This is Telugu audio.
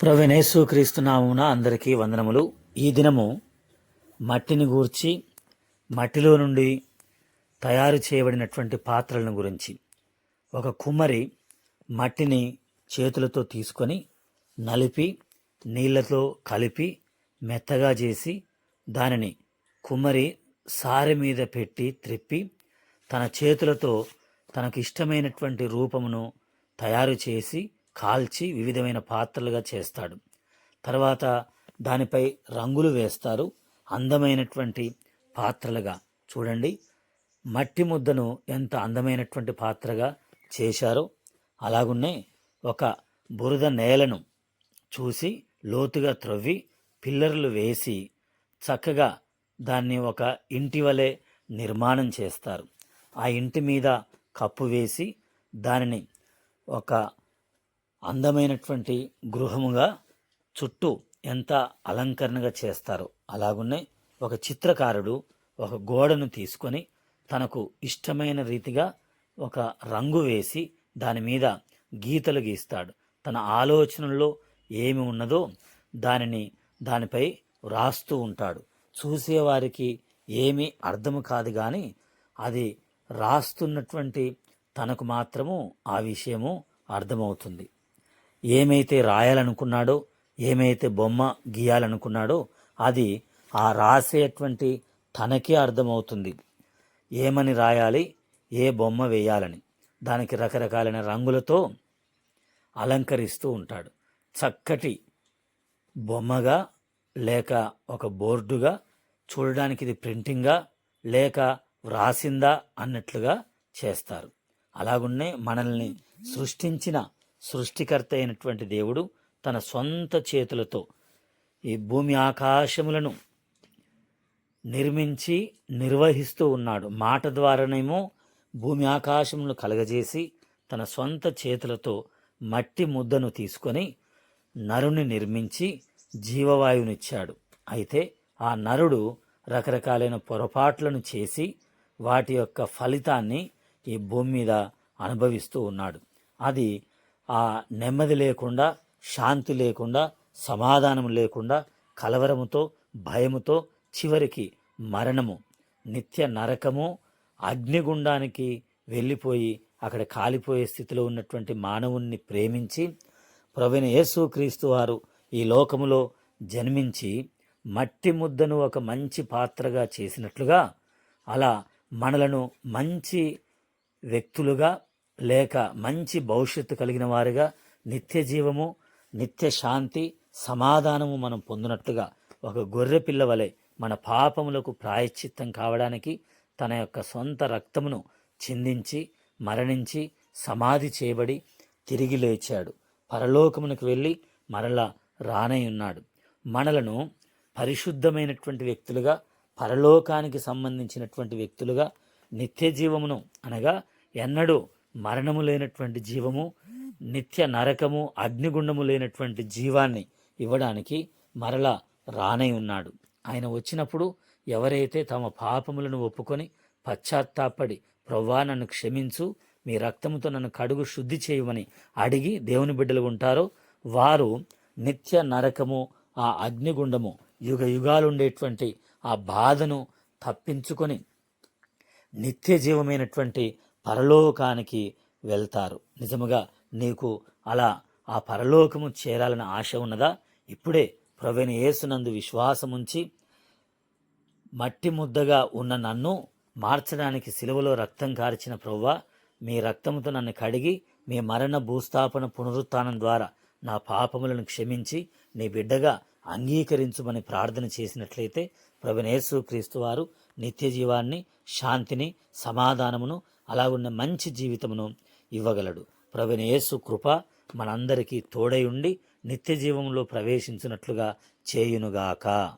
ప్రవినేసు క్రీస్తునామున అందరికీ వందనములు. ఈ దినము మట్టిని గూర్చి మట్టిలో నుండి తయారు చేయబడినటువంటి పాత్రలను గురించి. ఒక కుమ్మరి మట్టిని చేతులతో తీసుకొని నలిపి నీళ్ళతో కలిపి మెత్తగా చేసి దానిని కుమ్మరి సారె మీద పెట్టి త్రిప్పి తన చేతులతో తనకు ఇష్టమైనటువంటి రూపమును తయారు చేసి కాల్చి వివిధమైన పాత్రలుగా చేస్తాడు. తర్వాత దానిపై రంగులు వేస్తారు. అందమైనటువంటి పాత్రలుగా. చూడండి మట్టి ముద్దను ఎంత అందమైనటువంటి పాత్రగా చేశారో. అలాగున్నే ఒక బురద నేలను చూసి లోతుగా త్రవ్వి పిల్లర్లు వేసి చక్కగా దాన్ని ఒక ఇంటి వలె నిర్మాణం చేస్తారు. ఆ ఇంటి మీద కప్పు వేసి దానిని ఒక అందమైనటువంటి గృహముగా చుట్టూ ఎంత అలంకరణగా చేస్తారో అలాగున్నే ఒక చిత్రకారుడు ఒక గోడను తీసుకొని తనకు ఇష్టమైన రీతిగా ఒక రంగు వేసి దాని మీద గీతలు గీస్తాడు. తన ఆలోచనల్లో ఏమి ఉన్నదో దానిని దానిపై రాస్తూ ఉంటాడు. చూసేవారికి ఏమీ అర్థము కాదు కానీ అది రాస్తున్నటువంటి తనకు మాత్రము ఆ విషయము అర్థమవుతుంది. ఏమైతే రాయాలనుకున్నాడో ఏమైతే బొమ్మ గీయాలనుకున్నాడో అది ఆ రాసేటువంటి తనకే అర్థమవుతుంది. ఏమని రాయాలి? ఏ బొమ్మ వేయాలని. దానికి రకరకాలైన రంగులతో అలంకరిస్తూ ఉంటాడు. చక్కటి బొమ్మగా లేక ఒక బోర్డుగా చూడడానికి ఇది ప్రింటింగా లేక వ్రాసిందా అన్నట్లుగా చేస్తారు. అలాగున్నే మనల్ని సృష్టించిన సృష్టికర్త అయినటువంటి దేవుడు తన సొంత చేతులతో ఈ భూమి ఆకాశములను నిర్మించి నిర్వహిస్తూ ఉన్నాడు. మాట ద్వారానేమో భూమి ఆకాశములను కలగజేసి తన సొంత చేతులతో మట్టి ముద్దను తీసుకొని నరుని నిర్మించి జీవవాయువునిచ్చాడు. అయితే ఆ నరుడు రకరకాలైన పొరపాట్లను చేసి వాటి యొక్క ఫలితాన్ని ఈ భూమి మీద అనుభవిస్తూ ఉన్నాడు. అది ఆ నెమ్మది లేకుండా శాంతి లేకుండా సమాధానం లేకుండా కలవరముతో భయముతో చివరికి మరణము నిత్య నరకము అగ్నిగుండానికి వెళ్ళిపోయి అక్కడ కాలిపోయే స్థితిలో ఉన్నటువంటి మానవుణ్ణి ప్రేమించి ప్రవీణ యేసు క్రీస్తు వారు ఈ లోకములో జన్మించి మట్టి ముద్దను ఒక మంచి పాత్రగా చేసినట్లుగా అలా మనలను మంచి వ్యక్తులుగా లేక మంచి భవిష్యత్తు కలిగిన వారిగా నిత్య జీవము నిత్య శాంతి సమాధానము మనం పొందినట్లుగా ఒక గొర్రె పిల్ల వలె మన పాపములకు ప్రాయశ్చిత్తం కావడానికి తన యొక్క సొంత రక్తమును చిందించి మరణించి సమాధి చేయబడి తిరిగి లేచాడు. పరలోకమునకు వెళ్ళి మరలా రానై ఉన్నాడు మనలను పరిశుద్ధమైనటువంటి వ్యక్తులుగా పరలోకానికి సంబంధించినటువంటి వ్యక్తులుగా నిత్య జీవమును అనగా ఎన్నడూ మరణము లేనటువంటి జీవము నిత్య నరకము అగ్నిగుండము లేనటువంటి జీవాన్ని ఇవ్వడానికి మరలా రానై ఉన్నాడు. ఆయన వచ్చినప్పుడు ఎవరైతే తమ పాపములను ఒప్పుకొని పశ్చాత్తాపడి ప్రవ్వా నన్ను క్షమించు మీ రక్తముతో నన్ను కడుగు శుద్ధి చేయమని అడిగి దేవుని బిడ్డలు ఉంటారో వారు నిత్య నరకము ఆ అగ్నిగుండము యుగ యుగాలు ఉండేటువంటి ఆ బాధను తప్పించుకొని నిత్య జీవమైనటువంటి పరలోకానికి వెళ్తారు. నిజముగా నీకు అలా ఆ పరలోకము చేరాలని ఆశ ఉన్నదా? ఇప్పుడే ప్రవీణ యేసునందు విశ్వాసముంచి మట్టి ముద్దగా ఉన్న నన్ను మార్చడానికి సిలువలో రక్తం కార్చిన ప్రవ్వా మీ రక్తముతో నన్ను కడిగి మీ మరణ భూస్థాపన పునరుత్నం ద్వారా నా పాపములను క్షమించి నీ బిడ్డగా అంగీకరించుమని ప్రార్థన చేసినట్లయితే ప్రవీణేశు క్రీస్తు వారు నిత్య జీవాన్ని శాంతిని సమాధానమును అలాగున్న మంచి జీవితమును ఇవ్వగలడు. ప్రవీణ యేసు కృప మనందరికీ తోడై ఉండి నిత్య జీవంలో ప్రవేశించినట్లుగా చేయునుగాక.